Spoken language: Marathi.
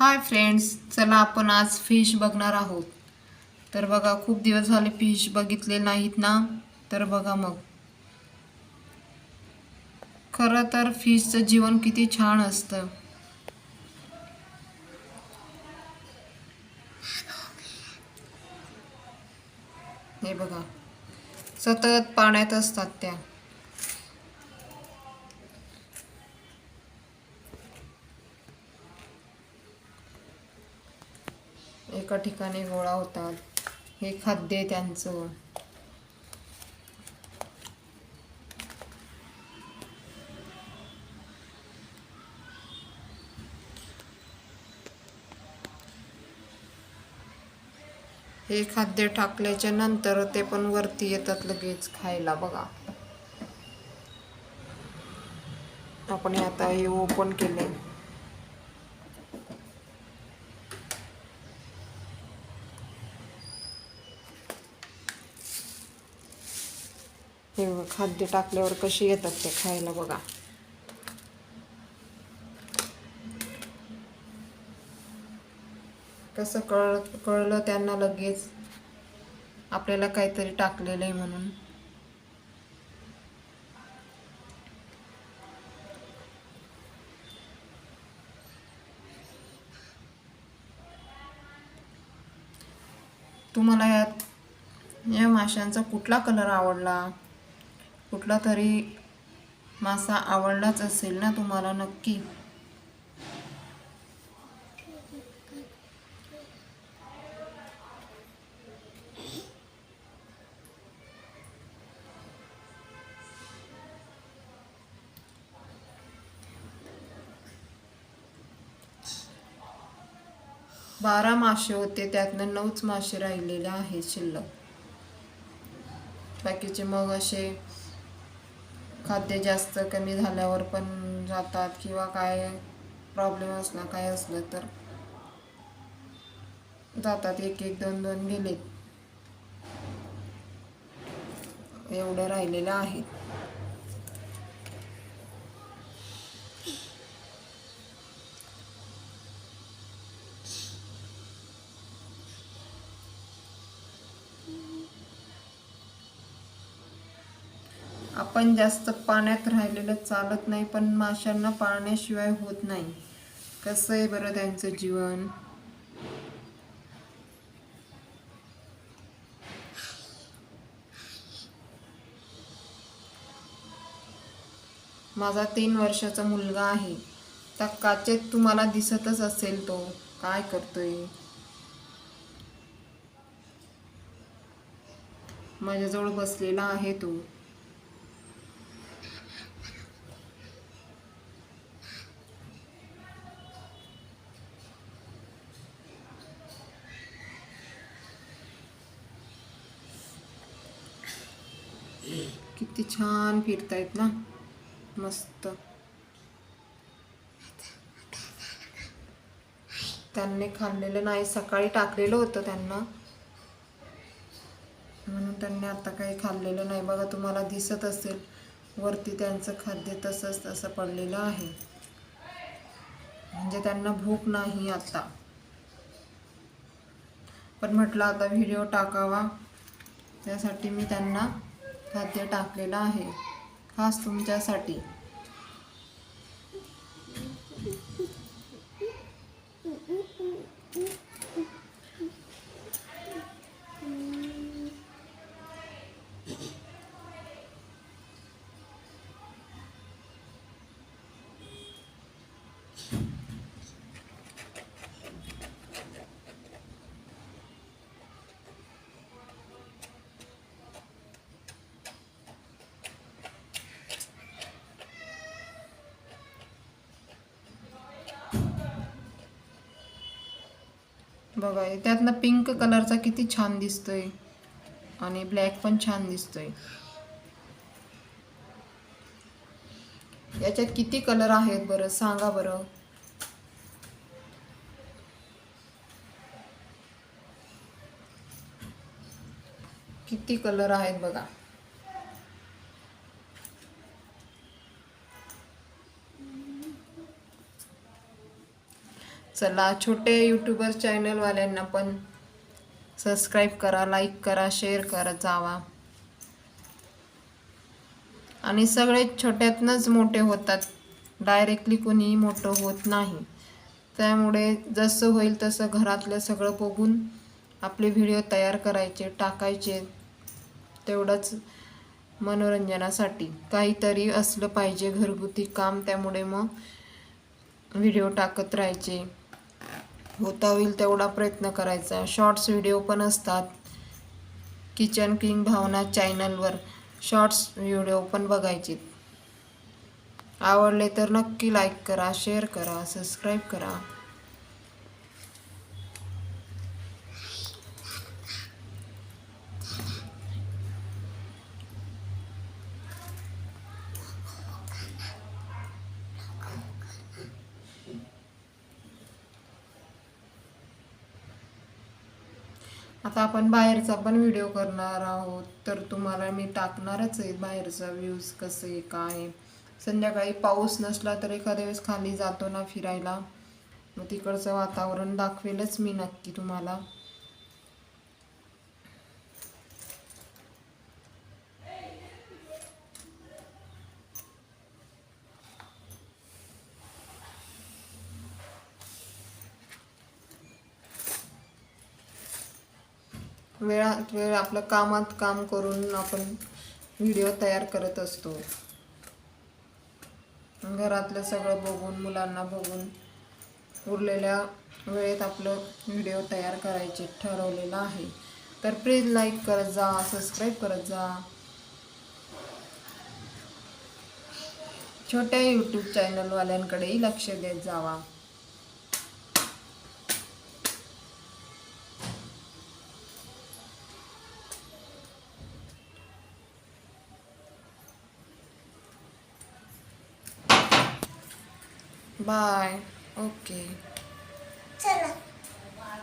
हाय फ्रेंड्स चला आपण आज फिश बघणार आहोत. तर बघा खूप दिवस झाले फिश बघितले नाहीत ना? तर बघा मग. खरं तर फिशचं जीवन किती छान असतं. हे बघा. सतत पाण्यात असतात त्या. एका ठिकाणी गोळा होतात. हे खाद्य त्यांचं. हे खाद्य टाकल्याच्या नंतर ते पण वरती येतात लगेच खायला बघा. आपण आता हे ओपन केले खाद्य टाकल्यावर कशी येतात ते खायला बघा. कसं कळ कळलं त्यांना लगेच. आपल्याला काहीतरी टाकलेलं आहे म्हणून. तुम्हाला यात या माशांचा कुठला कलर आवडला? कुठला तरी मासा आवडलाच असेल ना तुम्हाला नक्की? बारा मासे होते त्यातनं नऊच मासे राहिलेले आहेत शिल्लक. बाकीचे मग असे खाद्य जास्त कमी झाल्यावर पण जातात किंवा काय प्रॉब्लेम असला काय असलं तर जातात. एक एक दोन दोन गेले. एवढं राहिलेलं आहेत आपण जास्त पाण्यात राहिलेलं चालत नाही पण माशांना पाण्याशिवाय होत नाही. कसं आहे बरं त्यांचं जीवन? माझा तीन वर्षाचा मुलगा आहे. त्या काचेत तुम्हाला दिसतच असेल तो. काय करतोय? माझ्याजवळ बसलेला आहे तो. किती छान फिरतायत ना. मस्त. त्यांनी खाल्लेलं नाही सकाळी टाकलेलं होतं त्यांना. म्हणून त्यांनी आता काही खाल्लेलं नाही. बघा तुम्हाला दिसत असेल वरती त्यांचं खाद्य तसंच तसं पडलेलं आहे. म्हणजे त्यांना भूक नाही आता. पण म्हटलं आता व्हिडिओ टाकावा. त्यासाठी मी त्यांना खाद्य टाकलेलं आहे. खास तुमच्यासाठी. बघा त्यातला त्यातनं पिंक कलरचा किती छान दिसतोय. आणि ब्लॅक पण छान दिसतोय. याच्यात किती कलर आहेत बरं? सांगा बरं. किती कलर आहेत बघा. चला छोटे यूट्यूबर चॅनलवाल्यांना पण सबस्क्राईब करा लाईक करा शेअर करत जावा. आणि सगळे छोट्यातनंच मोठे होतात. डायरेक्टली कोणीही मोठं होत नाही. त्यामुळे जसं होईल तसं घरातलं सगळं बघून आपले व्हिडिओ तयार करायचे टाकायचे. तेवढंच मनोरंजनासाठी. काहीतरी असलं पाहिजे घरगुती काम त्यामुळे मग व्हिडिओ टाकत राहायचे. होता होईल तेवढा प्रयत्न करायचा. शॉर्ट्स व्हिडिओ पण असतात. किचन किंग भावना चॅनलवर शॉर्ट्स व्हिडिओ पण बघायचे. आवडले तर नक्की लाईक करा शेअर करा सबस्क्राईब करा. आता आपण बाहेरचा पण व्हिडिओ करणार आहोत. तर तुम्हाला मी टाकणारच आहे बाहेरचा व्ह्यूज कसे काय? संध्याकाळी पाऊस नसला तर एखाद्या वेळेस खाली जातो ना फिरायला. मग तिकडचं वातावरण दाखवेलच मी नक्की तुम्हाला. वेळात वेळ आपलं कामात काम करून आपण व्हिडिओ तयार करत असतो. घरातलं सगळं बघून मुलांना बघून उरलेल्या वेळेत आपलं व्हिडिओ तयार करायचे ठरवलेलं आहे. तर प्लीज लाईक करत जा सबस्क्राईब करत जा. छोट्या यूट्यूब चॅनलवाल्यांकडेही लक्ष देत जावा. Bye. Okay.